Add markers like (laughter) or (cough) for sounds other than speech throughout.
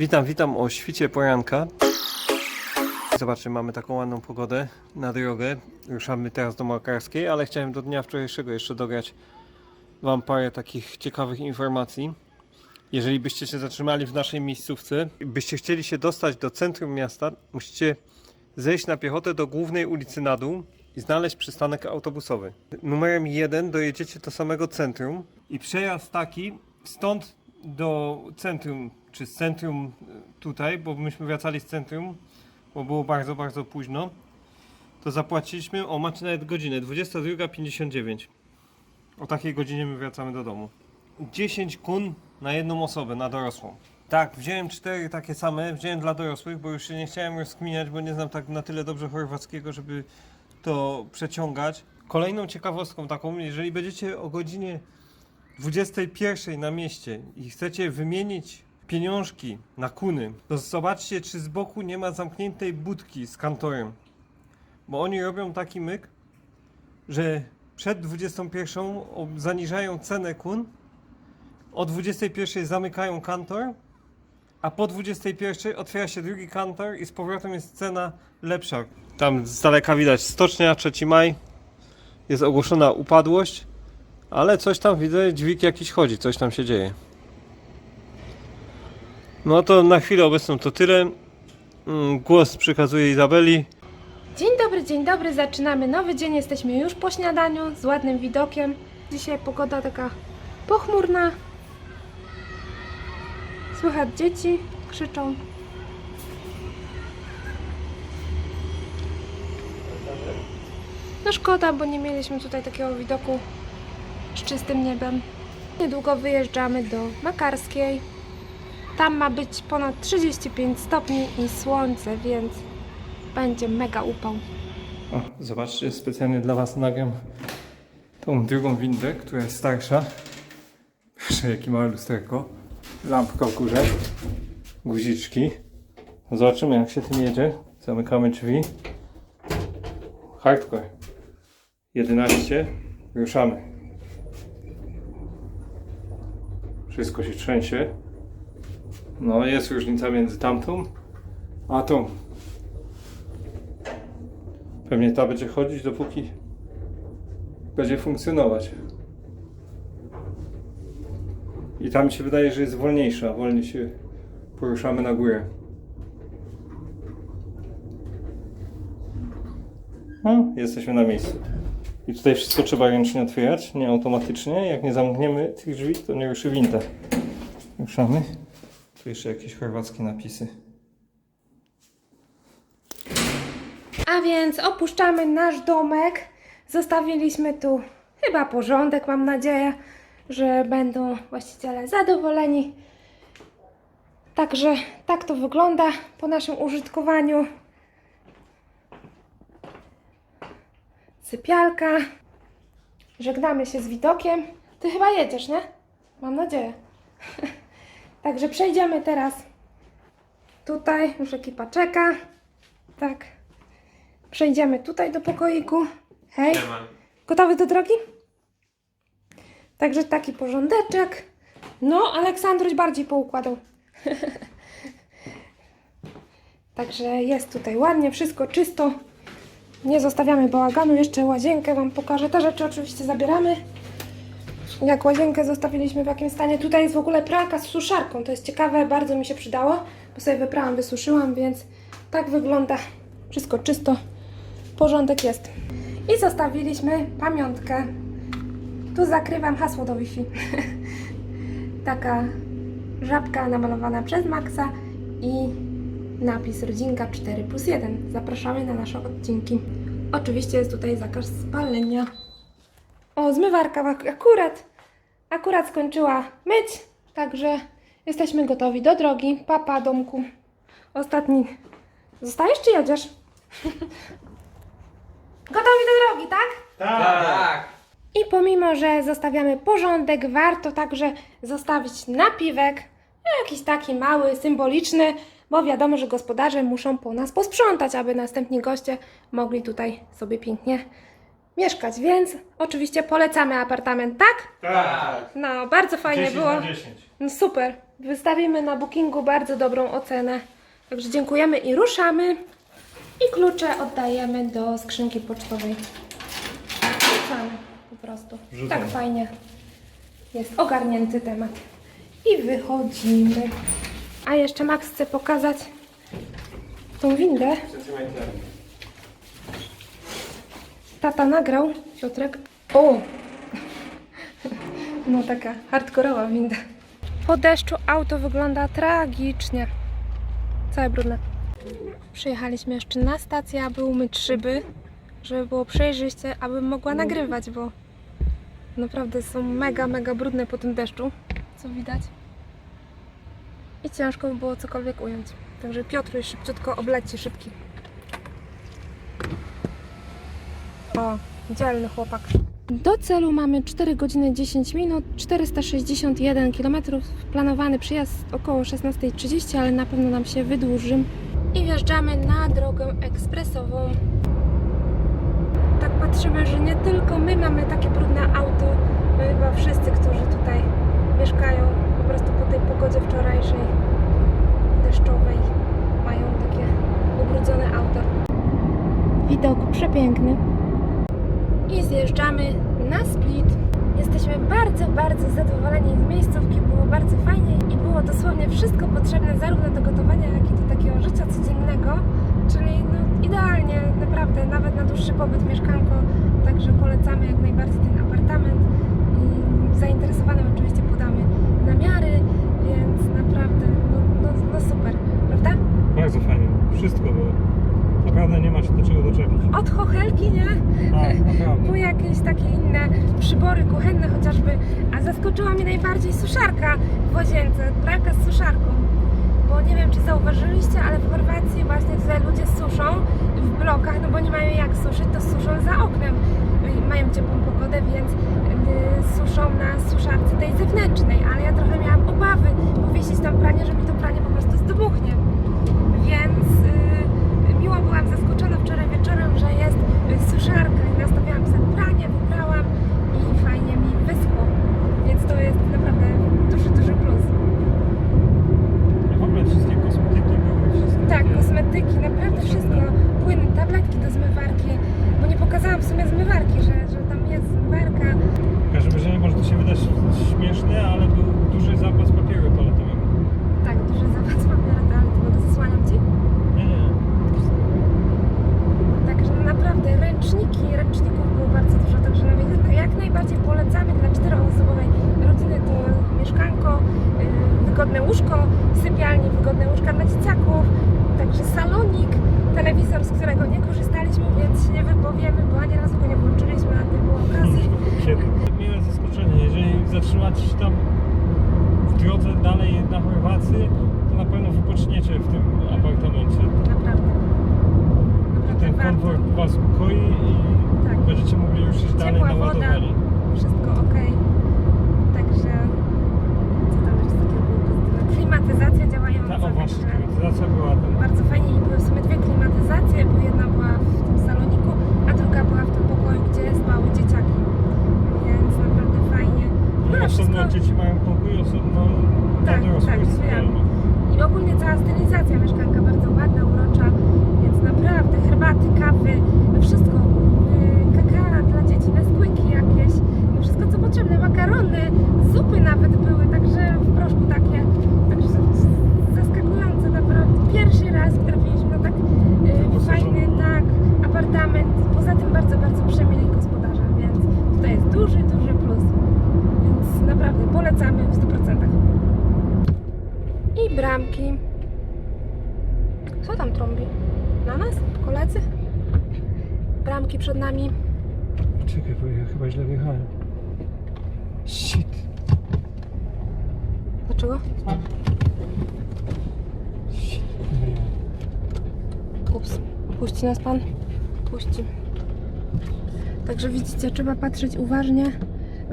Witam, witam o świcie poranka. Zobaczcie, mamy taką ładną pogodę na drogę. Ruszamy teraz do Makarskiej, ale chciałem do dnia wczorajszego jeszcze dograć Wam parę takich ciekawych informacji. Jeżeli byście się zatrzymali w naszej miejscówce, byście chcieli się dostać do centrum miasta, musicie zejść na piechotę do głównej ulicy na dół i znaleźć przystanek autobusowy. Numerem 1 dojedziecie do samego centrum i przejazd taki stąd do centrum, czy z centrum e, tutaj, bo myśmy wracali z centrum, bo było bardzo, bardzo późno, to zapłaciliśmy, o macie nawet godzinę, 22.59. O takiej godzinie my wracamy do domu. 10 kun na jedną osobę, na dorosłą. Tak, wziąłem cztery takie same, wziąłem dla dorosłych, bo już się nie chciałem rozkminiać, bo nie znam tak na tyle dobrze chorwackiego, żeby to przeciągać. Kolejną ciekawostką taką, jeżeli będziecie o godzinie 21 na mieście i chcecie wymienić pieniążki na kuny, to zobaczcie, czy z boku nie ma zamkniętej budki z kantorem. Bo oni robią taki myk, że przed 21 o- zaniżają cenę kun, o 21 zamykają kantor, a po 21 otwiera się drugi kantor i z powrotem jest cena lepsza. Tam z daleka widać stocznia, 3 maj, jest ogłoszona upadłość, ale coś tam widzę, dźwig jakiś chodzi, coś tam się dzieje. No to na chwilę obecną to tyle. Mm, Głos przekazuję Izabeli. Dzień dobry, dzień dobry. Zaczynamy nowy dzień. Jesteśmy już po śniadaniu z ładnym widokiem. Dzisiaj pogoda taka pochmurna. Słychać dzieci krzyczą. No szkoda, bo nie mieliśmy tutaj takiego widoku z czystym niebem. Niedługo wyjeżdżamy do Makarskiej. Tam ma być ponad 35 stopni i słońce, więc będzie mega upał. O, zobaczcie, specjalnie dla Was nagram tą drugą windę, która jest starsza. Proszę, jakie małe lusterko. Lampka w górze. Guziczki. Zobaczymy, jak się tym jedzie. Zamykamy drzwi. Hardcore. 11. Ruszamy. Wszystko się trzęsie. No, jest różnica między tamtą a tą. Pewnie ta będzie chodzić dopóki będzie funkcjonować. I tam się wydaje, że jest wolniejsza, wolniej się poruszamy na górę. No, jesteśmy na miejscu. I tutaj wszystko trzeba ręcznie otwierać, nie automatycznie. Jak nie zamkniemy tych drzwi, to nie ruszy winda. Ruszamy. Tu jeszcze jakieś chorwackie napisy. A więc opuszczamy nasz domek. Zostawiliśmy tu chyba porządek, mam nadzieję, że będą właściciele zadowoleni. Także tak to wygląda po naszym użytkowaniu. Sypialka. Żegnamy się z widokiem. Ty chyba jedziesz, nie? Mam nadzieję. (laughs) Także przejdziemy teraz tutaj. Już ekipa czeka. Tak. Przejdziemy tutaj do pokoiku. Hej. Gotowy do drogi? Także taki porządeczek. No, Aleksandruś bardziej poukładał. (laughs) Także jest tutaj ładnie, wszystko czysto. Nie zostawiamy bałaganu. Jeszcze łazienkę Wam pokażę. Te rzeczy oczywiście zabieramy. Jak łazienkę zostawiliśmy w jakim stanie. Tutaj jest w ogóle pralka z suszarką. To jest ciekawe, bardzo mi się przydało, bo sobie wyprałam, wysuszyłam, więc tak wygląda. Wszystko czysto porządek jest. I zostawiliśmy pamiątkę. Tu zakrywam hasło do Wi-Fi. (laughs) Taka żabka namalowana przez Maxa i napis rodzinka 4 plus 1. Zapraszamy na nasze odcinki. Oczywiście jest tutaj zakaz spalenia. O, zmywarka ak- akurat, akurat skończyła myć, także jesteśmy gotowi do drogi. Papa, domku. Ostatni. Zostajesz czy jedziesz? (laughs) Gotowi do drogi, tak? Tak. I pomimo, że zostawiamy porządek, warto także zostawić napiwek, no jakiś taki mały, symboliczny, bo wiadomo, że gospodarze muszą po nas posprzątać, aby następni goście mogli tutaj sobie pięknie mieszkać. Więc oczywiście polecamy apartament, tak? Tak. No, bardzo fajnie 10 było. na 10. No, super. Wystawimy na bookingu bardzo dobrą ocenę. Także dziękujemy i ruszamy. I klucze oddajemy do skrzynki pocztowej. Wrzucamy po prostu. Wrzucamy. Tak fajnie. Jest ogarnięty temat. I wychodzimy. A jeszcze Max chce pokazać tą windę. Tata nagrał, Piotrek. O! No taka hardkorowa winda. Po deszczu auto wygląda tragicznie. Całe brudne. Przyjechaliśmy jeszcze na stację, aby umyć szyby, żeby było przejrzyście, abym mogła nagrywać, bo naprawdę są mega, mega brudne po tym deszczu, co widać. I ciężko by było cokolwiek ująć. Także Piotruś szybciutko obleci szybki. O, dzielny chłopak. Do celu mamy 4 godziny 10 minut, 461 km. Planowany przyjazd około 16.30, ale na pewno nam się wydłuży. I wjeżdżamy na drogę ekspresową. Tak patrzymy, że nie tylko my mamy takie brudne auto, my chyba wszyscy, którzy tutaj mieszkają po prostu po tej pogodzie wczorajszej, deszczowej, mają takie ubrudzone auto. Widok przepiękny i zjeżdżamy na split. Jesteśmy bardzo, bardzo zadowoleni z miejscówki, było bardzo fajnie i było dosłownie wszystko potrzebne zarówno do gotowania, jak i do takiego życia codziennego, czyli no, idealnie, naprawdę, nawet na dłuższy pobyt mieszkanko, także polecamy jak najbardziej ten apartament i zainteresowanym oczywiście podamy namiary, więc naprawdę, no, no, no super, prawda? Bardzo fajnie. Wszystko było. Naprawdę nie ma się do czego doczepić. Od chochelki, nie? Tak, (laughs) naprawdę. po jakieś takie inne przybory kuchenne chociażby, a zaskoczyła mnie najbardziej suszarka w łazience, pralka z suszarką. Bo nie wiem, czy zauważyliście, ale w Chorwacji właśnie tutaj ludzie suszą w blokach, no bo nie mają jak suszyć, to suszą za oknem. Mają ciepłą pogodę, więc suszą na suszarce tej zewnętrznej, ale ja trochę miałam obawy powiesić tam pranie, że mi to pranie po prostu zdmuchnie. Więc y, miło byłam zaskoczona wczoraj wieczorem, że jest y, suszarka i nastawiałam sobie pranie, wybrałam i fajnie mi wyschło. Więc to jest naprawdę duży, duży plus. W ogóle wszystkie kosmetyki były. Wszystkie Tak, takie- kosmetyki, naprawdę wszystko. Płyny, tabletki do zmywarki, bo nie pokazałam w sumie zmywarki, że, że tam jest zmywarka. W każdym razie może to się wydać śmieszne, ale był duży zapas papieru toaletowego. Tak, duży zapas papieru toaletowego, zasłaniam Ci. Nie, nie. Także naprawdę ręczniki, ręczników było bardzo dużo, także no, jak- jak najbardziej polecamy dla czteroosobowej rodziny to mieszkanko, yy, wygodne łóżko, sypialnie, wygodne łóżka dla dzieciaków, także salonik, telewizor, z którego nie korzystaliśmy, więc nie wypowiemy, bo ani razu go nie włączyliśmy, a nie było okazji. Kiedy? Miłe zaskoczenie. Jeżeli zatrzymacie się tam w drodze dalej na Chorwację, to na pewno wypoczniecie w tym apartamencie. Naprawdę. Komfort Was ukoi i Tak. będziecie mogli już iść dalej Ciepła na woda. ładowanie. Wszystko ok. Także co tam jeszcze takiego było pozytywne? Klimatyzacja działająca. Ta, o właśnie, także- klimatyzacja była tam. Bardzo fajnie i były w sumie dwie klimatyzacje, bo jedna była w tym saloniku, a druga była w tym pokoju, gdzie spały dzieciaki. Więc naprawdę fajnie. No I wszystko... osobno dzieci mają pokój, osobno Tak, dla dorosłych tak, sypialnia. I ogólnie cała stylizacja mieszkanka bardzo ładna, urocza, więc naprawdę herbaty, kawy, no wszystko. Yy, kakao dla dzieci, neskłyki jakieś, no wszystko co potrzebne, makarony, zupy nawet były, także w proszku takie, także zaskakujące naprawdę. Pierwszy raz trafiliśmy na tak yy, Wyposażony. fajny, tak, apartament, poza tym bardzo, bardzo przemili gospodarze, więc tutaj jest duży, duży plus. Więc naprawdę polecamy w 100%. I bramki. Co tam trąbi? Na nas? Koledzy? Bramki przed nami. Czekaj, bo ja chyba źle wjechałem. Shit. Dlaczego? Shit. Ups. Puści nas pan? Puści. Także widzicie, trzeba patrzeć uważnie.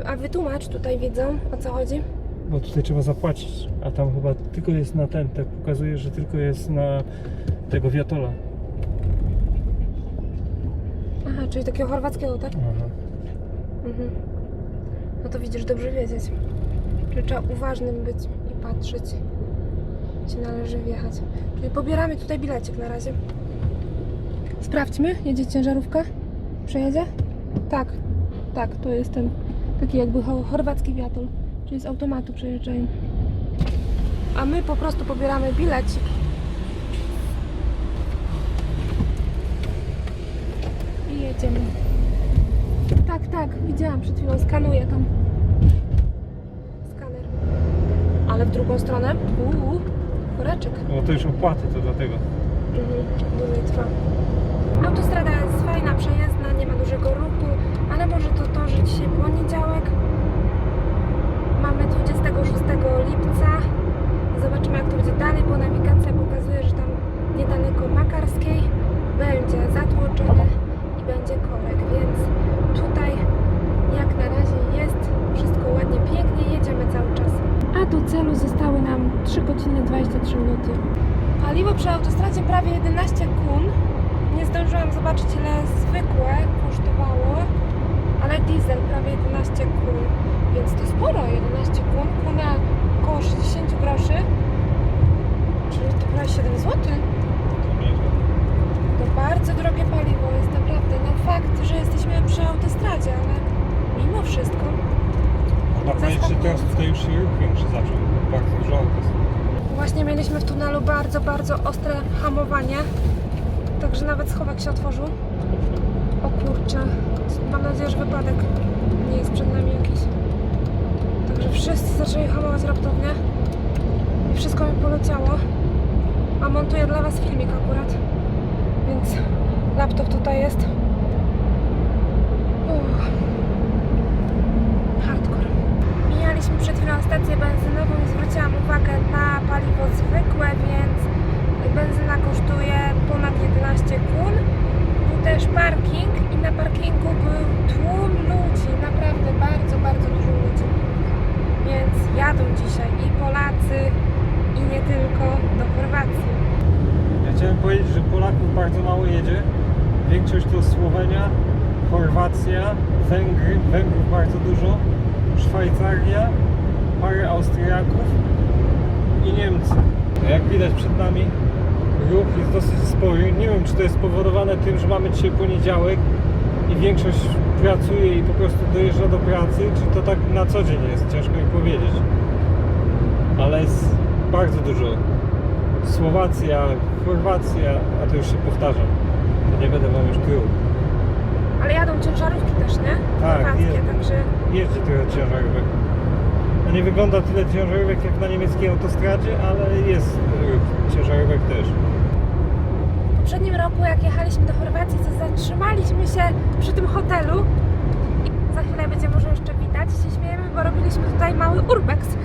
A wytłumacz tutaj widzą, o co chodzi. Bo tutaj trzeba zapłacić, a tam chyba tylko jest na ten, tak pokazuje, że tylko jest na tego wiatola. Aha, czyli takiego chorwackiego, tak? Aha. Mhm. No to widzisz, dobrze wiedzieć. Czyli trzeba uważnym być i popatrzeć, gdzie należy wjechać. Czyli pobieramy tutaj bilecik na razie. Sprawdźmy, jedzie ciężarówka? Przejedzie? Tak, tak, to jest ten taki jakby cho- chorwacki wiatol, czyli z automatu przejeżdżają. A my po prostu pobieramy bilecik. Tak, tak, widziałam przed chwilą, skanuję tam. Skaner. Ale w drugą stronę? Uuu, koreczek. No to już opłaty, to dlatego. Mhm, dłużej trwa. Autostrada jest fajna, przejezdna, nie ma dużego ruchu, ale może to to, że dzisiaj poniedziałek. Mamy 26 lipca. Zobaczymy jak to będzie dalej, bo nawigacja pokazuje, że tam niedaleko Makarskiej będzie zatłoczone będzie korek, więc tutaj jak na razie jest wszystko ładnie, pięknie, jedziemy cały czas. A do celu zostały nam 3 godziny 23 minuty. Paliwo przy autostradzie prawie 11 kun. Nie zdążyłam zobaczyć ile zwykłe kosztowało, ale diesel prawie 11 kun, więc to sporo 11 kun. Kuna około 60 groszy, czyli to prawie 7 zł. To bardzo drogie paliwo jest naprawdę. No fakt, że jesteśmy przy autostradzie, ale mimo wszystko. Na koniec się teraz tutaj już ruch większy zaczął. Bardzo dużo. Właśnie mieliśmy w tunelu bardzo, bardzo ostre hamowanie. Także nawet schowek się otworzył. O kurczę. Mam nadzieję, że wypadek nie jest przed nami jakiś. Także wszyscy zaczęli hamować raptownie. I wszystko mi poleciało. A montuję dla Was filmik akurat. Więc laptop tutaj jest. Uff. Hardcore. Mijaliśmy przed chwilą stację benzynową i zwróciłam uwagę na paliwo zwykłe, więc benzyna kosztuje ponad 11 kun. Był też parking i na parkingu był tłum ludzi, naprawdę bardzo, bardzo dużo ludzi. Więc jadą dzisiaj i Polacy, i nie tylko do Chorwacji. Ja chciałem powiedzieć, że Polaków bardzo mało jedzie. Większość to Słowenia, Chorwacja, Węgry, Węgrów bardzo dużo, Szwajcaria, parę Austriaków i Niemcy. Jak widać przed nami ruch jest dosyć spory. Nie wiem czy to jest spowodowane tym, że mamy dzisiaj poniedziałek i większość pracuje i po prostu dojeżdża do pracy, czy to tak na co dzień jest, ciężko mi powiedzieć. Ale jest bardzo dużo Słowacja, Chorwacja, a to już się powtarzam. Nie będę wam już tył. Ale jadą ciężarówki też, nie? Tak, Chorwackie, jest. także Jeździ trochę ciężarówek. No nie wygląda tyle ciężarówek jak na niemieckiej autostradzie, ale jest ruch ciężarówek też. W poprzednim roku, jak jechaliśmy do Chorwacji, to zatrzymaliśmy się przy tym hotelu. I za chwilę będzie może jeszcze widać. Się śmiejemy, bo robiliśmy tutaj mały urbex. (laughs)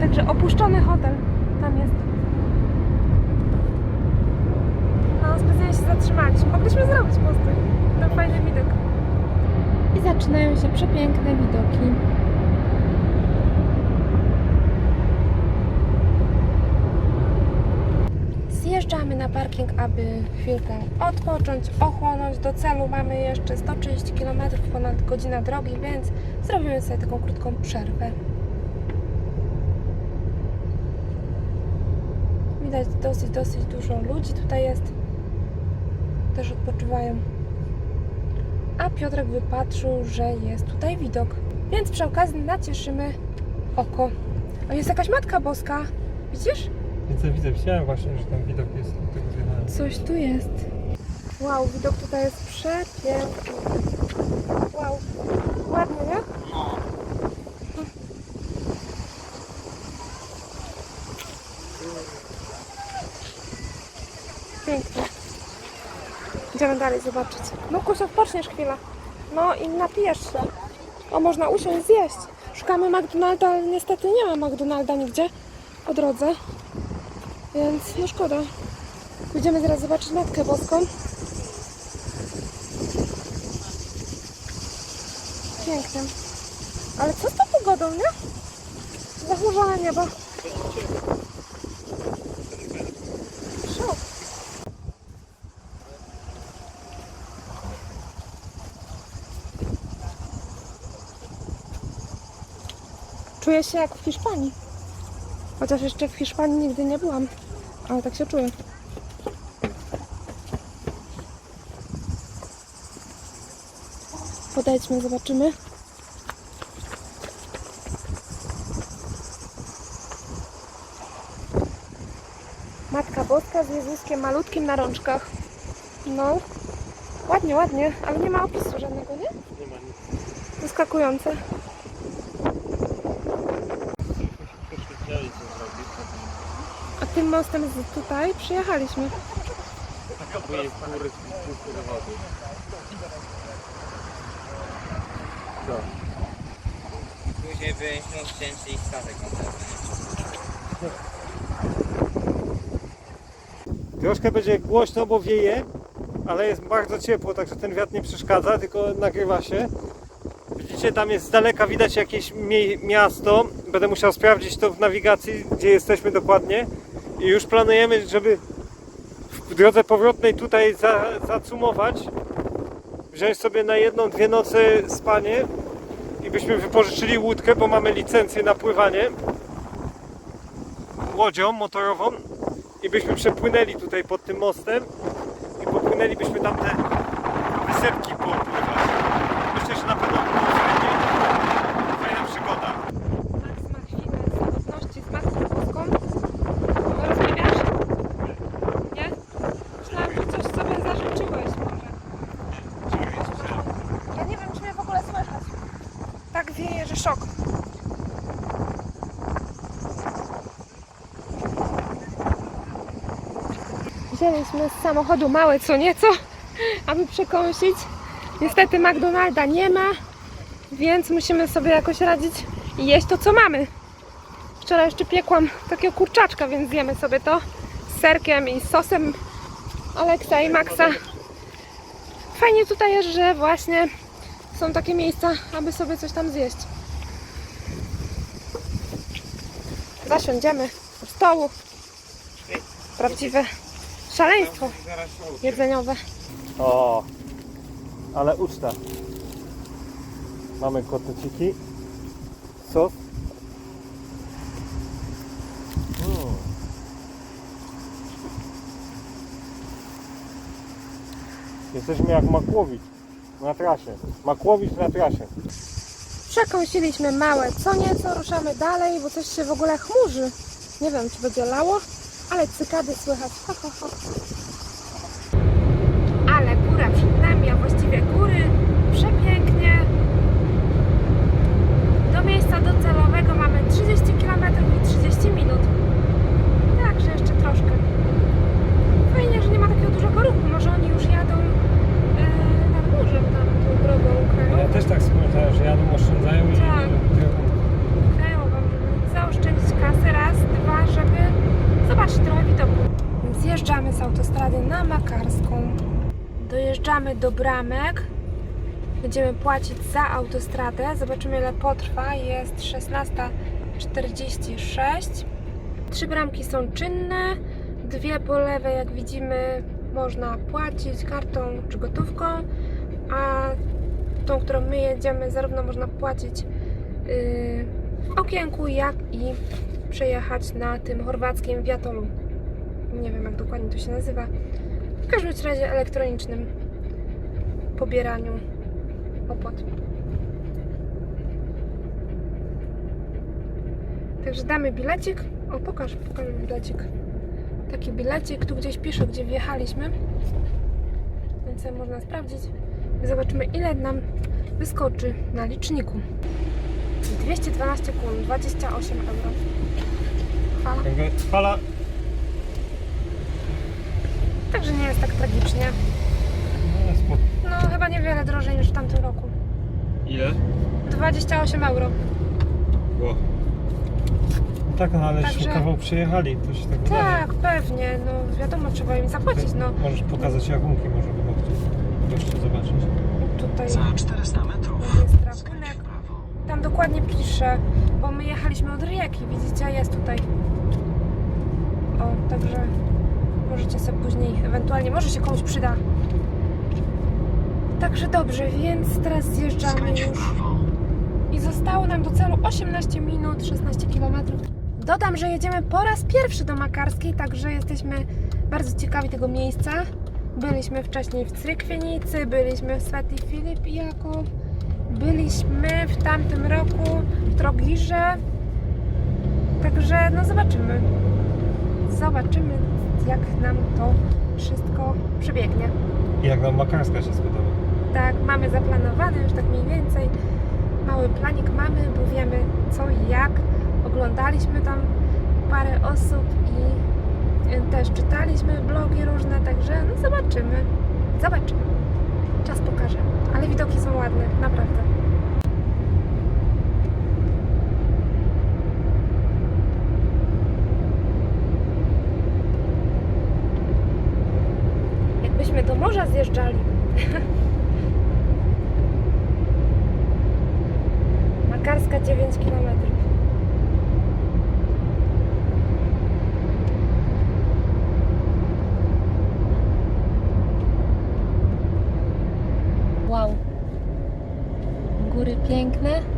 Także opuszczony hotel tam jest. No, specjalnie się zatrzymaliśmy. Mogliśmy zrobić posty. To fajny widok. I zaczynają się przepiękne widoki. Zjeżdżamy na parking, aby chwilkę odpocząć, ochłonąć. Do celu mamy jeszcze 130 km, ponad godzina drogi, więc zrobimy sobie taką krótką przerwę. Widać dosyć, dosyć dużo ludzi tutaj jest. Też odpoczywają. A Piotrek wypatrzył, że jest tutaj widok. Więc przy okazji nacieszymy oko. O, jest jakaś Matka Boska. Widzisz? Widzę, widzę, widziałem właśnie, że tam widok jest, zjechałem. Coś tu jest. Wow, widok tutaj jest przepiękny. Wow, ładnie, nie? Pięknie. Idziemy dalej zobaczyć. No Kusia, odpoczniesz chwilę. No i napijesz się. O, można usiąść, zjeść. Szukamy McDonalda, ale niestety nie ma McDonalda nigdzie po drodze. Więc no szkoda. Będziemy zaraz zobaczyć Matkę Boską. Pięknie. Ale co z tą pogodą, nie? Zachmurzone niebo. Czuję się jak w Hiszpanii. Chociaż jeszcze w Hiszpanii nigdy nie byłam. Ale tak się czuję. Podejdźmy, zobaczymy. Matka Boska z Jezuskiem malutkim na rączkach. No, ładnie, ładnie, ale nie ma opisu żadnego, nie? Nie ma nic. Zaskakujące. Co. A tym mostem z tutaj przyjechaliśmy. Próbuję kury z do wody. No. Później byliśmy wcięci i koncertny. Troszkę będzie głośno, bo wieje, ale jest bardzo ciepło, także ten wiatr nie przeszkadza, tylko nagrywa się. Tam jest z daleka widać jakieś miasto. Będę musiał sprawdzić to w nawigacji, gdzie jesteśmy dokładnie. I już planujemy, żeby w drodze powrotnej tutaj za, zacumować, wziąć sobie na jedną, dwie noce spanie. I byśmy wypożyczyli łódkę, bo mamy licencję na pływanie. Łodzią motorową. I byśmy przepłynęli tutaj pod tym mostem. I popłynęlibyśmy tam te wysepki popływać. Myślę, że na pewno było fajnie. Fajna przygoda. Max ma chwilę samotności z Matką Boską. No rozmawiasz? Nie? Myślałam, że coś sobie zażyczyłeś może. Ja nie wiem, czy mnie w ogóle słychać. Tak wieje, że szok. Wzięliśmy z samochodu małe co nieco, aby przekąsić. Niestety McDonalda nie ma, więc musimy sobie jakoś radzić i jeść to, co mamy. Wczoraj jeszcze piekłam takiego kurczaczka, więc zjemy sobie to z serkiem i sosem Aleksa i Maxa. Fajnie tutaj jest, że właśnie są takie miejsca, aby sobie coś tam zjeść. Zasiądziemy do stołu. Prawdziwe szaleństwo jedzeniowe. O, ale uczta. Mamy kotleciki, sos. Mm. Jesteśmy jak Makłowicz na trasie. Makłowicz na trasie. Przekąsiliśmy małe co nieco, ruszamy dalej, bo coś się w ogóle chmurzy. Nie wiem, czy będzie lało, ale cykady słychać. Ho, ho, ho. Ale góra przed nami, a właściwie góry. Przepięknie. Do miejsca docelowego mamy 30 km i 30 minut. Także jeszcze troszkę. Fajnie, że nie ma takiego dużego ruchu. Może oni już jadą e, nad morzem tam tą drogą krajową. Ja też tak spojrzałem, że jadą, oszczędzają i Tak. krajową, żeby zaoszczędzić kasę raz, dwa, żeby zobaczyć trochę widoku. Zjeżdżamy z autostrady na Makarską. Do bramek. Będziemy płacić za autostradę. Zobaczymy ile potrwa. Jest 16.46. Trzy bramki są czynne. Dwie po lewej, jak widzimy, można płacić kartą czy gotówką. A tą, którą my jedziemy, zarówno można płacić yy, w okienku, jak i przejechać na tym chorwackim wiatolu. Nie wiem, jak dokładnie to się nazywa. W każdym razie elektronicznym pobieraniu opłat. Także damy bilecik. O, pokaż, pokaż bilecik. Taki bilecik, tu gdzieś pisze, gdzie wjechaliśmy. Więc można sprawdzić. I zobaczymy, ile nam wyskoczy na liczniku. 212 kun, 28 euro. Fala. Fala Także nie jest tak tragicznie. No. No, chyba niewiele drożej niż w tamtym roku. Ile? 28 euro. Było. Tak, no ale Także- kawał przyjechali, to się tak wydaje. Tak, pewnie. No, wiadomo, trzeba im zapłacić. No, Możesz pokazać rachunki, może by goście zobaczyć. tutaj Za 400 metrów jest skręć rachunek. w prawo. Tam dokładnie pisze, bo my jechaliśmy od Rijeki, widzicie, jest tutaj. O, także możecie sobie później, ewentualnie, może się komuś przyda. Także dobrze, więc teraz zjeżdżamy już i Zostało nam do celu 18 minut, 16 km. Dodam, że jedziemy po raz pierwszy do Makarskiej, także jesteśmy bardzo ciekawi tego miejsca. Byliśmy wcześniej w Crykwienicy, byliśmy w Sveti Filip i Jakub, byliśmy w tamtym roku w Trogirze. Także no zobaczymy. Zobaczymy, jak nam to wszystko przebiegnie. Jak nam Makarska się spodoba? Tak, mamy zaplanowane już tak mniej więcej. Mały planik mamy, bo wiemy co i jak. Oglądaliśmy tam parę osób i y, też czytaliśmy blogi różne, także no zobaczymy. Zobaczymy. Czas pokaże. Ale widoki są ładne, naprawdę. Jakbyśmy do morza zjeżdżali. Makarska 9 km. Wow. Góry piękne.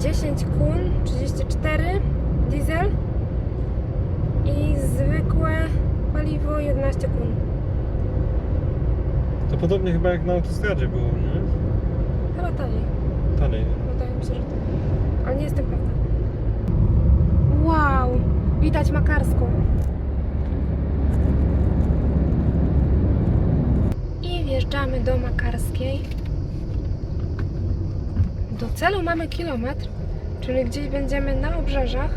10 kun 34 diesel i zwykłe paliwo 11 kun. To podobnie chyba jak na autostradzie było, nie? Chyba taniej. Taniej. Wydaje mi się, że tak. Ale nie jestem pewna. Wow! Widać makarską. I wjeżdżamy do makarskiej. Do celu mamy kilometr, czyli gdzieś będziemy na obrzeżach.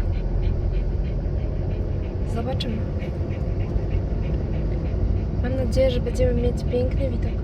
Zobaczymy. Mam nadzieję, że będziemy mieć piękny widok.